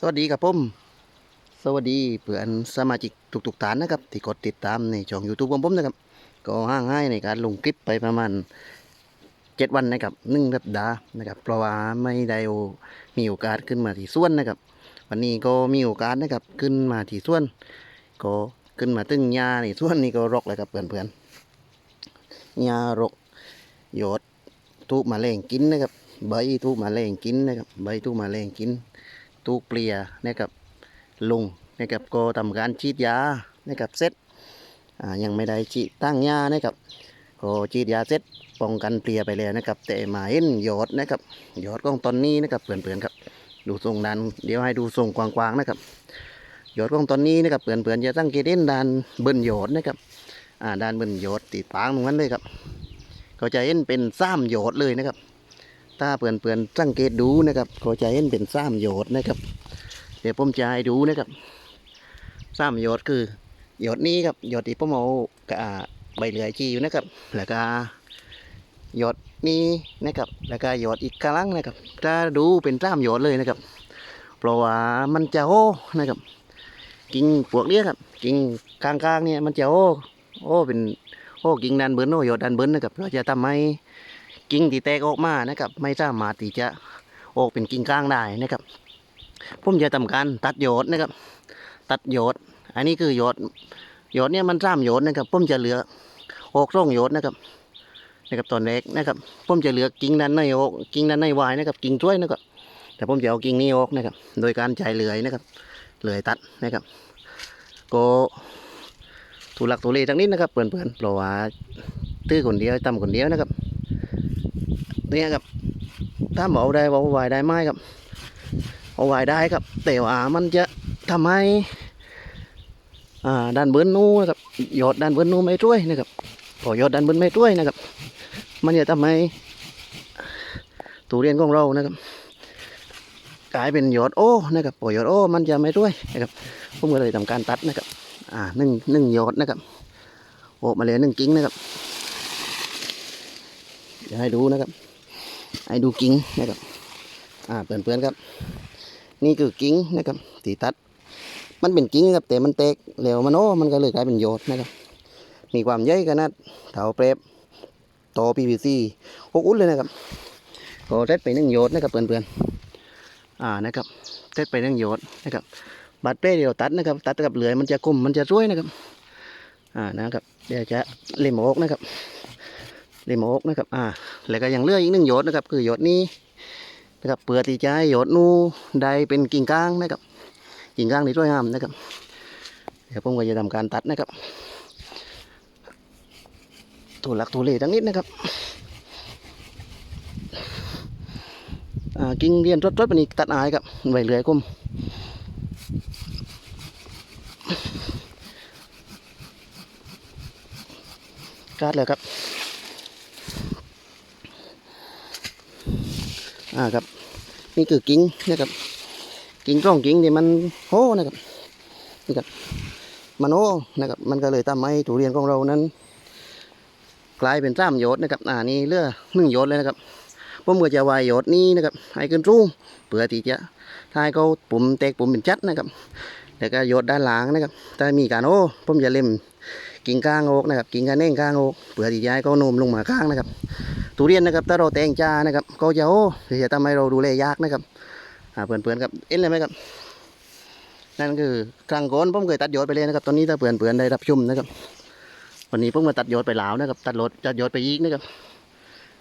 สวัสดีครับผม สวัสดีเพื่อนสมาชิกทุกๆท่านนะครับ ที่กดติดตามในช่อง YouTube ของผมนะครับ ก็ห่างหายในการลงคลิปไปประมาณเจ็ดวันนะครับหนึ่งสัปดาห์นะครับเพราะว่าไม่ได้มีโอกาสขึ้นมาที่สวนนะครับ วันนี้ก็มีโอกาสนะครับขึ้นมาที่สวน ก็ขึ้นมาตึ้งหญ้าในสวนนี่ก็รกเลยครับเพื่อนๆหญ้ารกหยดทุกมาแรงกินนะครับ ใบทุกมาแรงกินนะครับ ใบทุกมาแรงกิน ตูเปลี่ยนะครับลุงนะครับก็ทำการฉีดยานะครับเสร็จอ่ายังไม่ได้ฉีดตั้งยานะครับก็ฉีดยาเสร็จป้องกันเปลี่ยไปแล้วนะครับแต่มาเห็นหยอดนะครับหยอดของตอนนี้นะครับเพื่อนๆครับดูทรงดันเดี๋ยวให้ดูทรงกว้างๆนะครับหยอดของตอนนี้นะครับเพื่อนๆจะตั้งเกตเด่นดานเบิ้ลหยอดนะครับอ่าดานเบิ้ลหยอดติดปางตรงนั้นเลยครับ ก็จะเห็นเป็นซ้ำหยอดเลยนะครับ ถ้าเปื่อนเปื่อนๆสังเกตดูนะครับก็จะเห็นเป็นซ้ำโยดนะครับ เดี๋ยวผมจะให้ดูนะครับซ้ำโยดคือโยดนี้ครับโยดที่ผมเอากะใบเหลือยจีอยู่นะครับ แล้วก็โยดนี้นะครับ แล้วก็โยดอีกกำลังนะครับ ถ้าดูเป็นซ้ำโยดเลยนะครับ เพราะว่ามันจะโอ้นะครับ กิ่งพวกเนี้ยครับ กิ่งกลางๆเนี่ยมันจะโอ้โอ้เป็นโอ้กิ่งดันเบิ้ลโอ้โยดดันเบิ้ลนะครับ เราจะทำให้ กิ่งที่แตกออกมานะครับ ไม่สามารถที่จะออกเป็นกิ่งก้างได้นะครับผมจะทำการตัดโยดนะครับ ตัดโยดอันนี้คือโยดโยดเนี่ยมันสามโยดนะครับผมจะเหลือออกร่องโยดนะครับนะครับตอนแรกนะครับผมจะเหลือกิ่งด้านในออกกิ่งด้านในวายนะครับกิ่งช่วยนะครับแต่ผมจะเอากิ่งนี้ออกนะครับ โดยการใช้เลื่อยนะครับเลื่อยตัดนะครับก็ทุลักทุเลทั้งนี้นะครับเพื่อนๆเพราะว่าตื้อคนเดียวทำคนเดียวนะครับ เนี่ยครับถ้าบอกได้บอกวาไหวได้ไหมครับเอาไหวได้ครับ แต่ว่ามันจะทำให้อ่าด้านเบิ้ลนู้นนะครับยอดด้านเบิ้ลนู้นไม่ช่วยนะครับพอยอดด้านเบิ้ลไม่ช่วยนะครับ มันจะทำให้ตูเรียนของเรานะครับกลายเป็นยอดโอ้นะครับพอยอดโอ้มันจะไม่ช่วยนะครับผมก็เลยทำการตัดนะครับอ่าหนึ่งหนึ่งยอดนะครับโอ้มาเลยหนึ่งกิ้งนะครับเดี๋ยวให้ดูนะครับ ให้ดูกิ้งนะครับ อ่าเพื่อนๆครับ นี่คือกิ้งนะครับตีตัด มันเป็นกิ้งครับแต่มันแตกแล้วมันโอ้มันก็เลยกลายเป็นโยดนะครับ มีความใหญ่ขนาดเท่าเปรบโต PVC หกอุ้นเลยนะครับก็เซตไปหนึ่งโยดนะครับเพื่อนๆอ่านะครับเซตไปหนึ่งโยดนะครับบาดเป้เดียวตัดนะครับ ตัดกับเหลือยมันจะคมมันจะช่วยนะครับ อ่านะครับเดี๋ยวจะเล่มออกนะครับ เลมออกนะครับ อ่า แล้วก็ยังเลืออีกหนึ่งหยดนะครับ คือหยดนี้นะครับ เปลือที่จหยดนูได้เป็นกิ่งก้างนะครับ กิ่งก้างที่สวยงามนะครับ เดี๋ยวผมก็จะทำการตัดนะครับตัวหลักตัวเลทั้งนิดนะครับอ่ากิ่งเรียนรถๆปานนี้ตัดอายครับไว้เลื่อยกุมกาดเลยครับ อ่าครับ นี่คือกิ้งนะครับกิ้งร่องกิ้งนี่มันโหนะครับนี่ครับมันโหนะครับ มันก็เลยทำให้ทุเรียนของเรานั้น กลายเป็นสามโยดนะครับ อ่านี่เลือหนึ่งโยดเลยนะครับผมก็จะวายโยดนี้นะครับให้ขึ้นรุ่งเพื่อที่จะถ้าให้เขาปุ่มแตกปุ่มเป็นจัดนะครับแล้วก็โยดด้านหลังนะครับถ้ามีการโอ้ผมจะเล่มกิ่งก้างโอกนะครับกิ่งกระเน่งก้างโอกเพื่อที่จะให้เขาโน้มลงมาข้างนะครับ ทุเรียนนะครับถ้าเราแต่งจ้านะครับ ก็จะโอ้จะทำให้เราดูแลยากนะครับอ่าเพื่อนๆครับเอ็นเลยไหมครับ นั่นคือครั้งก่อนผมเคยตัดยอดไปเลยนะครับ ตอนนี้ถ้าเพื่อนๆได้รับชุ่มนะครับ วันนี้ผมมาตัดยอดไปแล้วนะครับ ตัดรถตัดยอดไปอีกนะครับ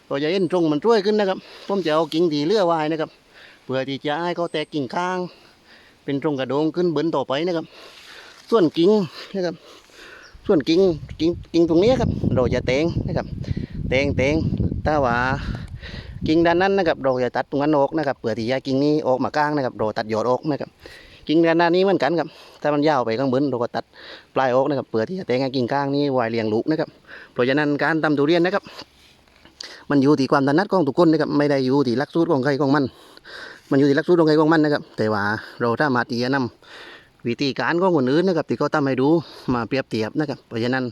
ก็จะเอ็นตรงมันช่วยขึ้นนะครับ ผมจะเอากิ่งที่เลื่อไว้นะครับ เพื่อที่จะให้เขาแตกกิ่งข้าง เป็นตรงกระโดงขึ้นเบิ้นต่อไปนะครับ ส่วนกิ่งนะครับ ส่วนกิ่งกิ่งกิ่งตรงนี้ครับเราจะแต่งนะครับแต่งแต่งถ้าว่ากิ่งด้านนั้นนะครับเราจะตัดตรงนั้นออกนะครับเผื่อที่จะกิ่งนี้ออกมากลางนะครับเราตัดยอดออกนะครับกิ่งด้านหน้านี้เหมือนกันครับถ้ามันยาวไปข้างบนเราก็ตัดปลายออกนะครับเผื่อที่จะแต่งกิ่งกลางนี้ไว้เลี้ยงลูกนะครับเพราะฉะนั้นการทำทุเรียนนะครับ มันอยู่ที่ความถนัดของทุกคนนะครับไม่ได้อยู่ที่ลักสูตรของใครของมัน มันอยู่ที่ลักสูตรของใครของมันนะครับแต่ว่าเราสามารถที่จะนำ วิธีการของคนอื่นนะครับที่เขาทำให้ดูมาเปรียบเทียบนะครับ เพราะฉะนั้น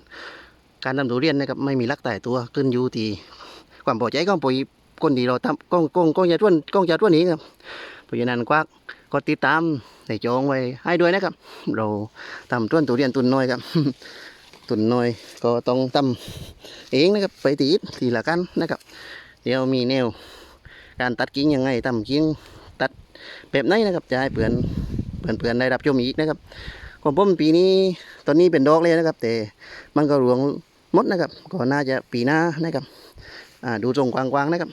การทำทุเรียนนะครับไม่มีลักแต่ตัวขึ้นอยู่ที่ความพอใจของปุ๋ยคนที่เราทำกล้องกล้องกล้องยาต้วนกล้องยาต้วนนี้ครับเพราะฉะนั้นกว่ากดติดตามในจองไว้ให้ด้วยนะครับ เราทำต้นตุเรียนตุนน้อยครับ ตุนน้อยก็ต้องทำเองนะครับไปตีดทีละกันนะครับ เดี๋ยวมีแนว การตัดกิ่งยังไงทำกิ่งตัดแบบไหนนะครับจะให้เพื่อน เพื่อนเพื่อนได้รับชมอีกนะครับของผมปีนี้ตอนนี้เป็นดอกเลยนะครับ แต่มันก็รวงมดนะครับ ก็น่าจะปีหน้านะครับอ่าดูทรงกว้างๆนะครับ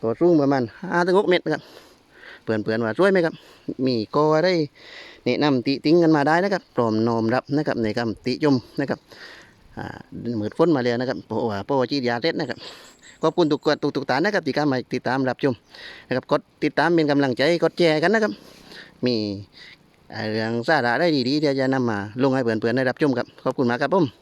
ก็สูงประมาณห้าถึงหกเมตรนะครับเพื่อนเพื่อนๆว่าช่วยไหมครับ มีก็ได้แนะนำติติ้งกันมาได้นะครับพร้อมนอมรับนะครับในคำติชมนะครับอ่าเหมือนฝนมาแล้วนะครับเพราะว่าเพราะว่าจีดยาเด็ดนะครับขอบคุณทุกคนทุกทุกๆท่านนะครับที่เข้ามาติดตามรับชมนะครับกดติดตามเป็นกำลังใจกดแชร์กันนะครับ มีเรื่องสาระได้ดีๆที่จะนำมาลงให้เพื่อนๆได้รับชมครับ ขอบคุณมากครับผม